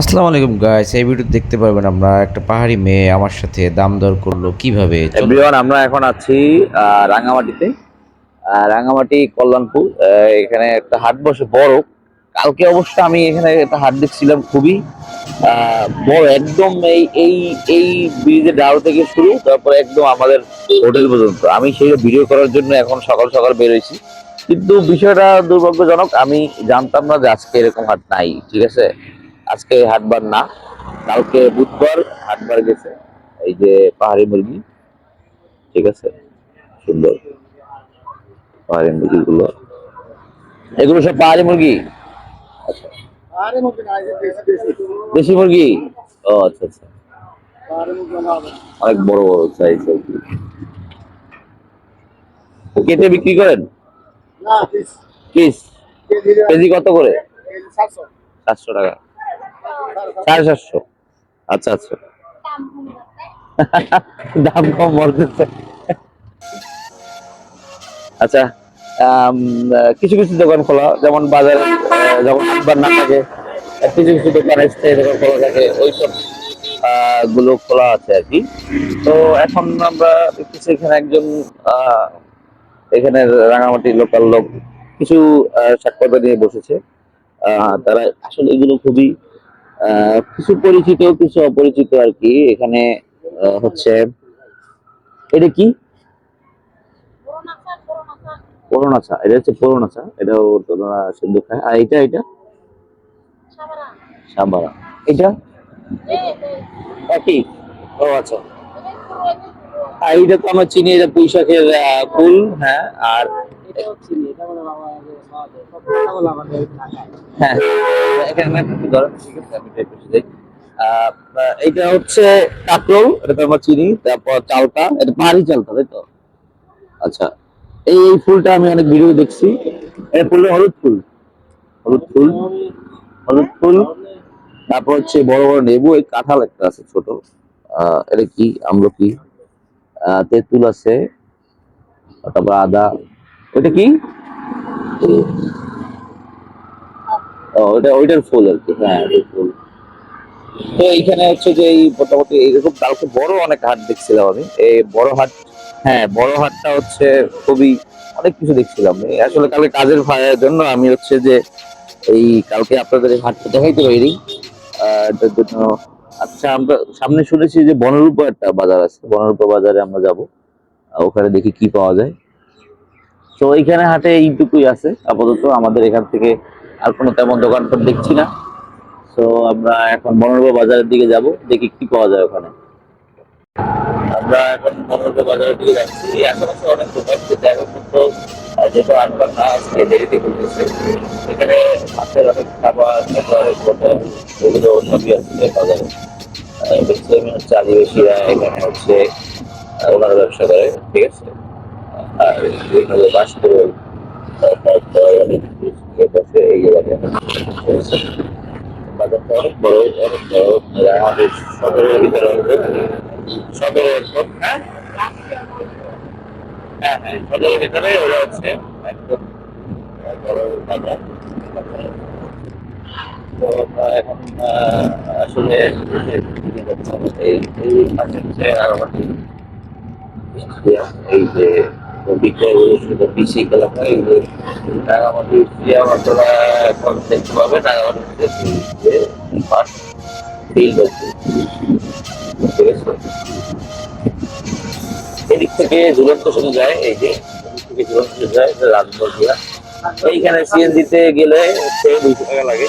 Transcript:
আসসালামু আলাইকুম গাইস এই ভিডিও দেখতে পারবেন আমরা একটা পাহাড়ি মেয়ে আমার সাথে দাম দর করল কীভাবে। এভরিওয়ান আমরা এখন আছি আহ, রাঙামাটি কল্যাণপুর। এখানে একটা হাট বসে বড়। কালকে অবশ্য আমি এখানে একটা হাট দেখছিলাম খুবই। বড় একদম এই এই এই ব্রিজের ডাল থেকে শুরু তারপর একদম আমাদের হোটেল পর্যন্ত। আমি সেই ভিডিও করার জন্য এখন সকাল সকাল বেরোইছি কিন্তু বিষয়টা দুর্ভাগ্যজনক আমি জানতাম না যে আজকে এরকম হাট নাই ঠিক আছে? আজকে হাটবার না কালকে বুধবার হাটবার গেছে এই যে পাহাড়ি মুরগি ঠিক আছে সুন্দর পাহাড়ি মুরগিগুলো। এগুলো সব পাহাড়ি মুরগি? আচ্ছা। দেশি মুরগি? ও আচ্ছা আচ্ছা। অনেক বড় বড় সাইজ কেটে বিক্রি করেন? পিস। কেজি কত করে? কেজি 700 সাতশো টাকা। সাড়ে সাতশো। আচ্ছা আচ্ছা। দাম কম বলতেছে। আচ্ছা কিছু কিছু দোকান খোলা, যেমন বাজারে যখন হাটবার না থাকে, কিছু কিছু দোকান স্থায়ী দোকান খোলা থাকে, ওইসবগুলো খোলা আছে আর কি। তো এখন আমরা দেখতেছি এখানে একজন এখানে রাঙামাটি লোকাল লোক কিছু সাক্ষরতা নিয়ে বসেছে। তারা আসলে এগুলো খুবই কিছু পরিচিত কিছু অপরিচিত আর কি এখানে হচ্ছে এটা কি? এটা হচ্ছে এটাও খায়। আর এটা এটা? সাবারা এটা? একই। ও আচ্ছা। আর এইটা তো আমরা চিনি এটা পুঁই শাকের আহ, ফুল হ্যাঁ আর হ্যাঁ। এখানে হচ্ছে কাকরোল এটা আমরা চিনি, তারপর চালটা, এটা পাহাড়ি চালটা, তাই তো? আচ্ছা এই এই ফুলটা আমি অনেক ভিডিও দেখছি। এটা ফুলটা হলুদ ফুল। হলুদ ফুল। হলুদ ফুল। তারপর হচ্ছে বড় বড় লেবু, এই কাঁঠাল একটা আছে ছোট। এটা কি? আমলকি। তেঁতুল আছে। তারপর আদা। ওইটা কি? ও, ওইটা, ওইটার ফুল আর কি হ্যাঁ ফুল। তো এইখানে হচ্ছে যে এই মোটামুটি এইরকম কালকে বড় অনেক হাট দেখছিলাম আমি। এই বড় হাট হ্যাঁ বড় হাটটা হচ্ছে খুবই অনেক কিছু দেখছিলাম। আসলে কালকে কাজের জন্য আমি হচ্ছে যে এই কালকে আপনাদের এই হাটটা দেখাইতে পারি এটার জন্য আচ্ছা আমরা সামনে শুনেছি যে বনরূপা একটা বাজার আছে, বনরূপা বাজারে আমরা যাব। ওখানে দেখি কি পাওয়া যায়। তো এইখানে হাটে এইটুকুই আছে। আপাতত আমাদের এখান থেকে আর কোনো তেমন দোকানপাট দেখছি না। তো আমরা এখন মনোরমা বাজারের দিকে যাব দেখি কি পাওয়া যায় ওখানে। আমরা এখন মনোরমা বাজারের দিকে যাচ্ছি। আশেপাশে অনেক দোকান কিন্তু এখন আহ, যেহেতু আটবার না আজকে দেরিতে করতেছে এখানে মাছের অনেক খাবার খাবারের বোতল এগুলো সবই আছে বাজারে বেশি আদিবাসীরা এখানে হচ্ছে ওনারা ব্যবসা করে ঠিক আছে? আর বিভিন্ন বাস করে অনেক আছে এই জায়গায় বাজারটা অনেক বড় অনেক বড় আমাদের সদরের ভিতরে সদরের হ্যাঁ হ্যাঁ সদরের ভিতরে ওরা হচ্ছে বড় তো এখন আসলে এই যে বিক্রয় অনুষ্ঠিত পিসি এখন দেখতে আছে? এদিক থেকে ঝুলন্ত শুনে যায়, এই যে থেকে ঝুলন্ত যায়, এটা রাজবর্গিয়া এইখানে সিএনজিতে গেলে দুইশো টাকা লাগে।